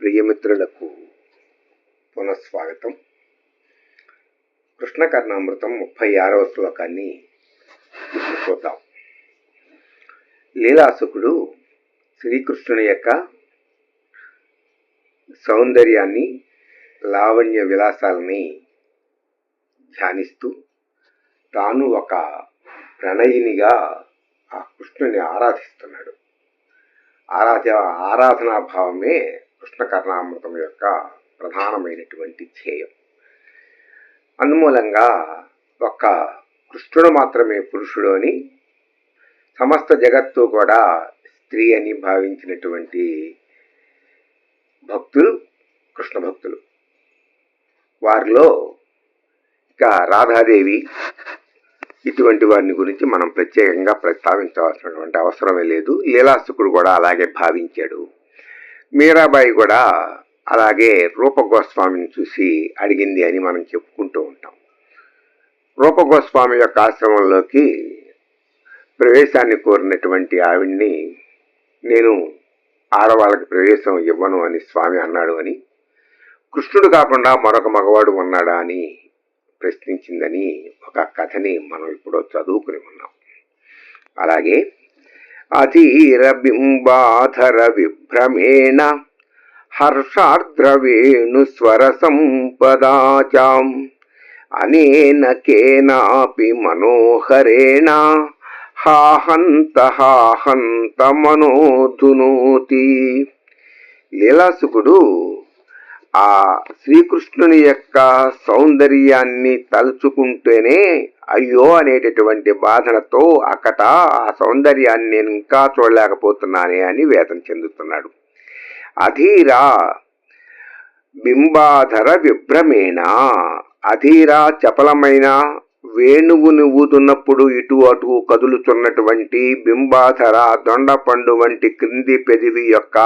ప్రియమిత్రులకు పునఃస్వాగతం. కృష్ణకర్ణామృతం ముప్పై ఆరవ శ్లోకాన్ని చూద్దాం. లీలాసుకుడు శ్రీకృష్ణుని యొక్క సౌందర్యాన్ని లావణ్య విలాసాలని ధ్యానిస్తూ తాను ఒక ప్రణయినిగా ఆ కృష్ణుని ఆరాధిస్తున్నాడు. ఆరాధ ఆరాధనా భావమే కృష్ణ కర్ణామృతం యొక్క ప్రధానమైనటువంటి ధ్యేయం. అందుమూలంగా ఒక్క కృష్ణుడు మాత్రమే పురుషుడు అని సమస్త జగత్తు కూడా స్త్రీ అని భావించినటువంటి భక్తులు కృష్ణ భక్తులు. వారిలో ఇక రాధాదేవి ఇటువంటి వారిని గురించి మనం ప్రత్యేకంగా ప్రస్తావించవలసినటువంటి అవసరమే లేదు. లీలాసుకుడు కూడా అలాగే భావించాడు. మీరాబాయి కూడా అలాగే రూపగోస్వామిని చూసి అడిగింది అని మనం చెప్పుకుంటూ ఉంటాం. రూపగోస్వామి యొక్క ఆశ్రమంలోకి ప్రవేశాన్ని కోరినటువంటి ఆవిడ్ని నేను ఆడవాళ్ళకి ప్రవేశం ఇవ్వను అని స్వామి అన్నాడు అని కృష్ణుడు కాకుండా మరొక మగవాడు ఉన్నాడా అని ప్రశ్నించిందని ఒక కథని మనం ఇప్పుడు చదువుకుని ఉన్నాం. అలాగే అధీరబింబాధర విభ్రమేణ హర్షార్ద్రవేణు స్వర సంపదాచాం అనేన కేనాపి మనోహరేణ హాహంత హాహంత మనోధునోతి లీలాసుకుడు ఆ శ్రీకృష్ణుని యొక్క సౌందర్యాన్ని తలుచుకుంటేనే అయ్యో అనేటటువంటి బాధలతో అకట ఆ సౌందర్యాన్ని నేను ఇంకా చూడలేకపోతున్నానే అని వేదన చెందుతున్నాడు. అధీరా బింబాధర విభ్రమేణ అధీరా చపలమైన వేణువు ఊదున్నప్పుడు ఇటు అటు కదులుతున్నటువంటి బింబాధర దొండపండు వంటి క్రింది పెదివి యొక్క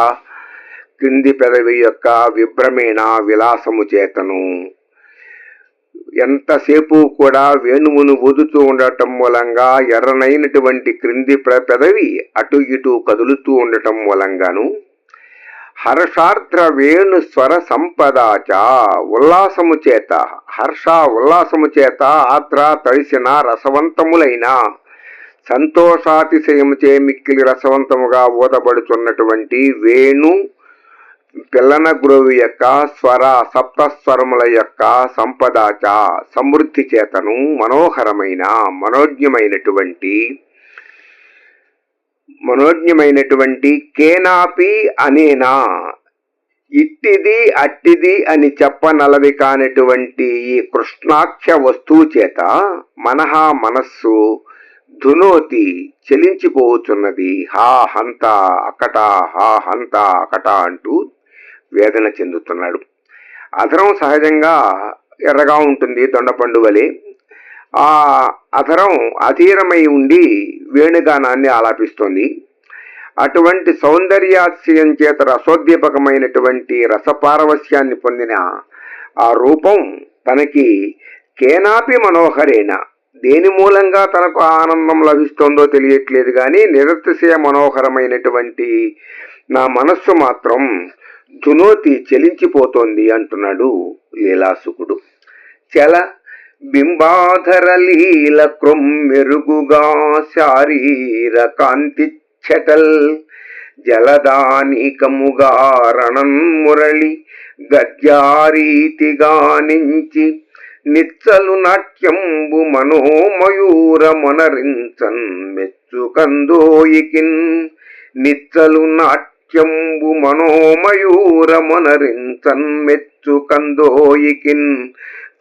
క్రింది పెదవి యొక్క విభ్రమేణ విలాసము చేతను. ఎంతసేపు కూడా వేణువును ఊదుతూ ఉండటం మూలంగా ఎర్రనైనటువంటి క్రింది పెదవి అటు ఇటు కదులుతూ ఉండటం మూలంగాను. హర్షార్ద్ర వేణు స్వర సంపదాచ ఉల్లాసము చేత హర్ష ఉల్లాసము చేత ఆత్ర తడిసిన రసవంతములైన సంతోషాతిశయముచే మిక్కిలి రసవంతముగా ఊదబడుతున్నటువంటి వేణు పిల్లన గురువు యొక్క స్వర సప్తస్వరముల యొక్క సంపదాచ సమృద్ధి చేతను మనోహరమైన మనోజ్ఞమైనటువంటి మనోజ్ఞమైనటువంటి కేనాపి అనేనా? ఇట్టిది అట్టిది అని చెప్పనలవి కానటువంటి ఈ కృష్ణాఖ్య వస్తువు చేత మనహ మనస్సు ధునోతి చెలించిపోతున్నది. హా హంత అకట హా హంత అకట అంటూ వేదన చెందుతున్నాడు. అధరం సహజంగా ఎర్రగా ఉంటుంది దొండపండు వలె. ఆ అధరం అధీరమై ఉండి వేణుగానాన్ని ఆలాపిస్తోంది. అటువంటి సౌందర్యాశయం చేత రసోద్దీపకమైనటువంటి రసపారవస్యాన్ని పొందిన ఆ రూపం తనకి కేనాపి మనోహరేణ. దేని మూలంగా తనకు ఆనందం లభిస్తోందో తెలియట్లేదు కానీ నిరతిశయ మనోహరమైనటువంటి నా మనస్సు మాత్రం ధునోతి చెలించిపోతోంది అంటున్నాడు లీలాసుకుడు. చల బింబాధర లీల క్రొమ్మెరుగుగా శారీర కాంతి చటల్ జలదానికముగా రణం మురళి గద్యారీతిగా నించి నిచ్చలు నాట్యంబు మనోమయూర మొనరించన్ మెచ్చుకందోయికిన్ నిచ్చలు నాట్య నిత్యంబు మనోమయూరమునరించన్మెచ్చు కందోయికిన్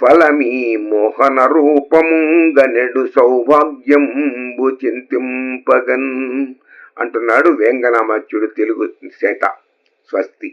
ఫలమీ మోహన రూపముంగనెడు సౌభాగ్యంబు చింతింపగన్ అంటున్నాడు వేంగనామాచ్యుడు తెలుగు చేత స్వస్తి.